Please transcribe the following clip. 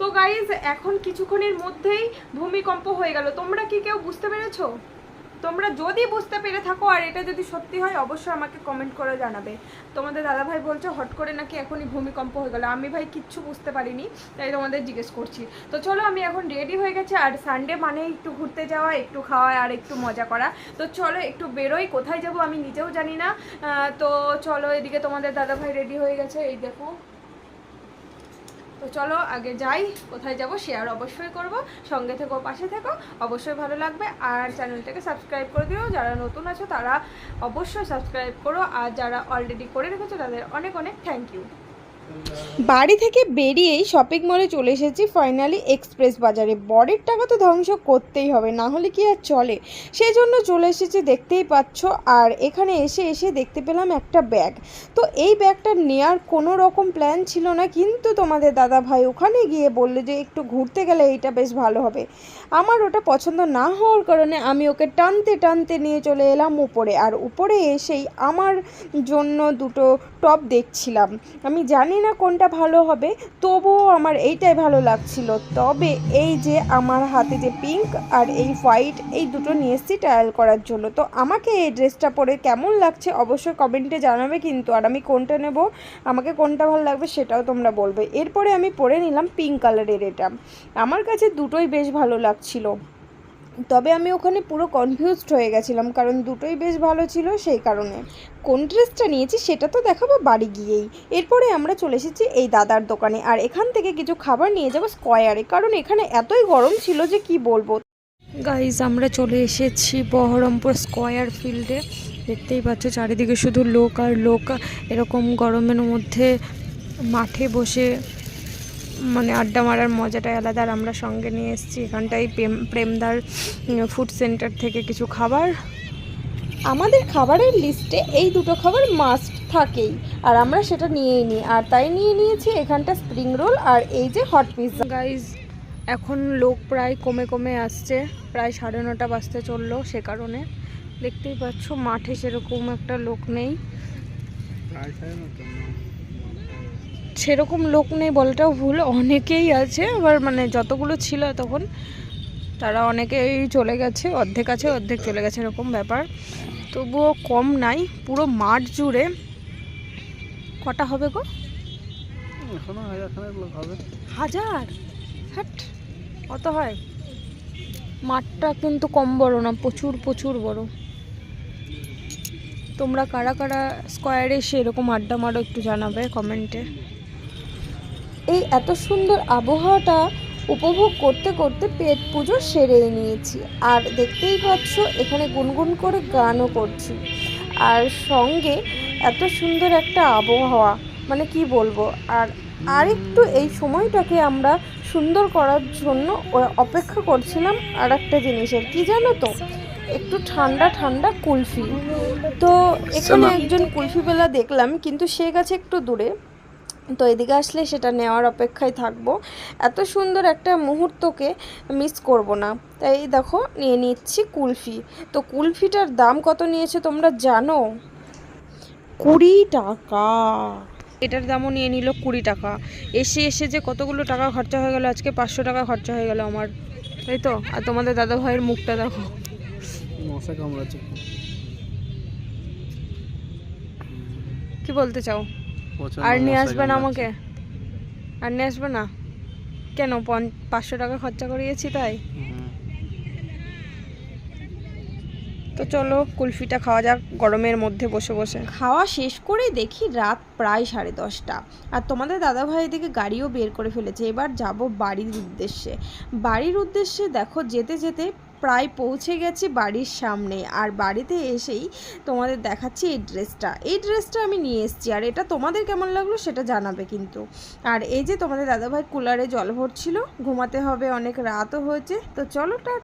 তো গাইজ এখন কিছুক্ষণের মধ্যেই ভূমিকম্প হয়ে গেল। তোমরা কি কেউ বুঝতে পেরেছ? তোমরা যদি বুঝতে পেরে থাকো, আর এটা যদি সত্যি হয়, অবশ্যই আমাকে কমেন্ট করে জানাবে। তোমাদের দাদাভাই বলছে, হট করে নাকি এখনই ভূমিকম্প হয়ে গেল। আমি ভাই কিচ্ছু বুঝতে পারিনি, তাই তোমাদের জিজ্ঞেস করছি। তো চলো, আমি এখন রেডি হয়ে গেছি, আর সানডে মানে একটু ঘুরতে যাওয়া, একটু খাওয়া, আর একটু মজা করা। তো চলো, একটু বেরোই, কোথায় যাব আমি নিজেও জানি না। তো চলো, এদিকে তোমাদের দাদাভাই রেডি হয়ে গেছে। এই দেখো তো চলো আগে যাই, কোথায় যাব শেয়ার অবশ্যই করব, সঙ্গে থেকো, পাশে থেকো, অবশ্যই ভালো লাগবে। আর চ্যানেলটাকে সাবস্ক্রাইব করে দিও, যারা নতুন আছো তারা অবশ্যই সাবস্ক্রাইব করো, আর যারা অলরেডি করে রেখেছো তাদের অনেক অনেক থ্যাংক ইউ বাড়ি থেকে বেরিয়েই শপিং মলে চলে এসেছি ফাইনালি এক্সপ্রেস বাজারে। বরের টাকা তো ধ্বংস করতেই হবে, না হলে কি আর চলে? সেই জন্য চলে এসেছি, দেখতেই পাচ্ছ। আর এখানে এসে এসে দেখতে পেলাম একটা ব্যাগ তো এই ব্যাগটা নেওয়ার কোনো রকম প্ল্যান ছিল না, কিন্তু তোমাদের দাদা ভাই ওখানে গিয়ে বলল যে একটু ঘুরতে গেলে এইটা বেশ ভালো হবে। আমার ওটা পছন্দ না হওয়ার কারণে আমি ওকে টানতে টানতে নিয়ে চলে এলাম উপরে। আর উপরে এসেই আমার জন্য দুটো টপ দেখছিলাম। আমি জানি না কোনটা ভালো হবে, তবুও আমার এইটাই ভালো লাগছিল। তবে এই যে আমার হাতে যে পিঙ্ক আর এই হোয়াইট এই দুটো নিয়ে এসেছি ট্রায়াল করার জন্য। তো আমাকে এই ড্রেসটা পরে কেমন লাগছে অবশ্যই কমেন্টে জানাবে কিন্তু, আর আমি কোনটা নেব, আমাকে কোনটা ভালো লাগবে সেটাও তোমরা বলবে। এরপরে আমি পরে নিলাম পিঙ্ক কালারের এটা। আমার কাছে দুটোই বেশ ভালো লাগছিল। তবে আমি ওখানে পুরো কনফিউজড হয়ে গেছিলাম, কারণ দুটোই বেশ ভালো ছিল সেই কারণে। কোন ড্রেসটা নিয়েছি সেটা তো দেখাবো বাড়ি গিয়েই। এরপরে আমরা চলে এসেছি এই দাদার দোকানে, আর এখান থেকে কিছু খাবার নিয়ে যাব স্কোয়ারে কারণ এখানে এতই গরম ছিল যে কি বলব। গাইজ আমরা চলে এসেছি বহরমপুর স্কোয়ার ফিল্ডে দেখতেই পাচ্ছ, চারিদিকে শুধু লোক আর লোক। এরকম গরমের মধ্যে মাঠে বসে মানে আড্ডা মারার মজাটাই আলাদা। আর আমরা সঙ্গে নিয়ে এসেছি এখানটাই প্রেম প্রেমদার ফুড সেন্টার থেকে কিছু খাবার। আমাদের খাবারের লিস্টে এই দুটো খাবার মাস্ট থাকেই। আর আমরা সেটা নিয়েই নিই। আর তাই নিয়ে নিয়েছি এখানটা স্প্রিং রোল আর এই যে হট পিৎজা গাইজ এখন লোক প্রায় কমে কমে আসছে। প্রায় সাড়ে নটা বাজতে চলল সে কারণে। দেখতেই পাচ্ছ মাঠে সেরকম একটা লোক নেই। সেরকম লোক নেই বলাটাও ভুল। অনেকেই আছে আবার মানে যতগুলো ছিল তখন তারা অনেকেই চলে গেছে অর্ধেক আছে অর্ধেক চলে গেছে এরকম ব্যাপার। তবুও কম নাই পুরো মাঠ জুড়ে। কটা হবে গো? হাজার হবে। হাজার? হ্যাট অত হয়? মাঠটা কিন্তু কম বড় না প্রচুর প্রচুর বড়। তোমরা কারা কারা স্কোয়ারে এসে এরকম আড্ডা মারো একটু জানাবে কমেন্টে এই এত সুন্দর আবহাওয়াটা উপভোগ করতে করতে পেট পুজো সেরেই নিয়েছি। আর দেখতেই পাচ্ছ এখানে গুনগুন করে গানও করছি। আর সঙ্গে এত সুন্দর একটা আবহাওয়া মানে কি বলব? আর আরেকটু এই সময়টাকে আমরা সুন্দর করার জন্য অপেক্ষা করছিলাম আর একটা জিনিসের। কি জানো তো? একটু ঠান্ডা ঠান্ডা কুলফি। তো এখানে একজন কুলফিওয়ালা দেখলাম কিন্তু সে গেছে একটু দূরে। তো এদিকে আসলে সেটা নেওয়ার অপেক্ষায় থাকব। এত সুন্দর একটা মুহূর্তকে মিস করব না। তাই দেখো নিয়ে নিচ্ছি কুলফি। তো কুলফিটার দাম কত নিয়েছে তোমরা জানো? কুড়ি টাকা। এটার দামও নিয়ে নিল কুড়ি টাকা। এসে এসে যে কতগুলো টাকা খরচা হয়ে গেল আজকে পাঁচশো টাকা খরচা হয়ে গেল আমার। তাই তো? আর তোমাদের দাদা ভাইয়ের মুখটা দেখো। মশা কামড়াচ্ছে। কি বলতে চাও? আর নিয়ে আসবে না আমাকে? আর নিয়ে আসবে না? কেন? পাঁচশো টাকা খরচা করিয়েছি তাই? তো চলো কুলফিটা খাওয়া যাক গরমের মধ্যে বসে বসে। খাওয়া শেষ করে দেখি রাত প্রায় সাড়ে দশটা। আর তোমাদের দাদাভাই এদিকে গাড়িও বের করে ফেলেছে। এবার যাব বাড়ির উদ্দেশ্যে। বাড়ির উদ্দেশ্যে দেখো যেতে যেতে প্রায় পৌঁছে গেছি বাড়ির সামনে। আর বাড়িতে এসেই তোমাদের দেখাচ্ছি এই ড্রেসটা। এই ড্রেসটা আমি নিয়ে এসেছি। আর এটা তোমাদের কেমন লাগল সেটা জানাবে কিন্তু। আর এই যে তোমাদের দাদাভাই কুলারে জল ভরছিল ঘুমাতে হবে, অনেক রাতও হয়েছে। তো চলো টা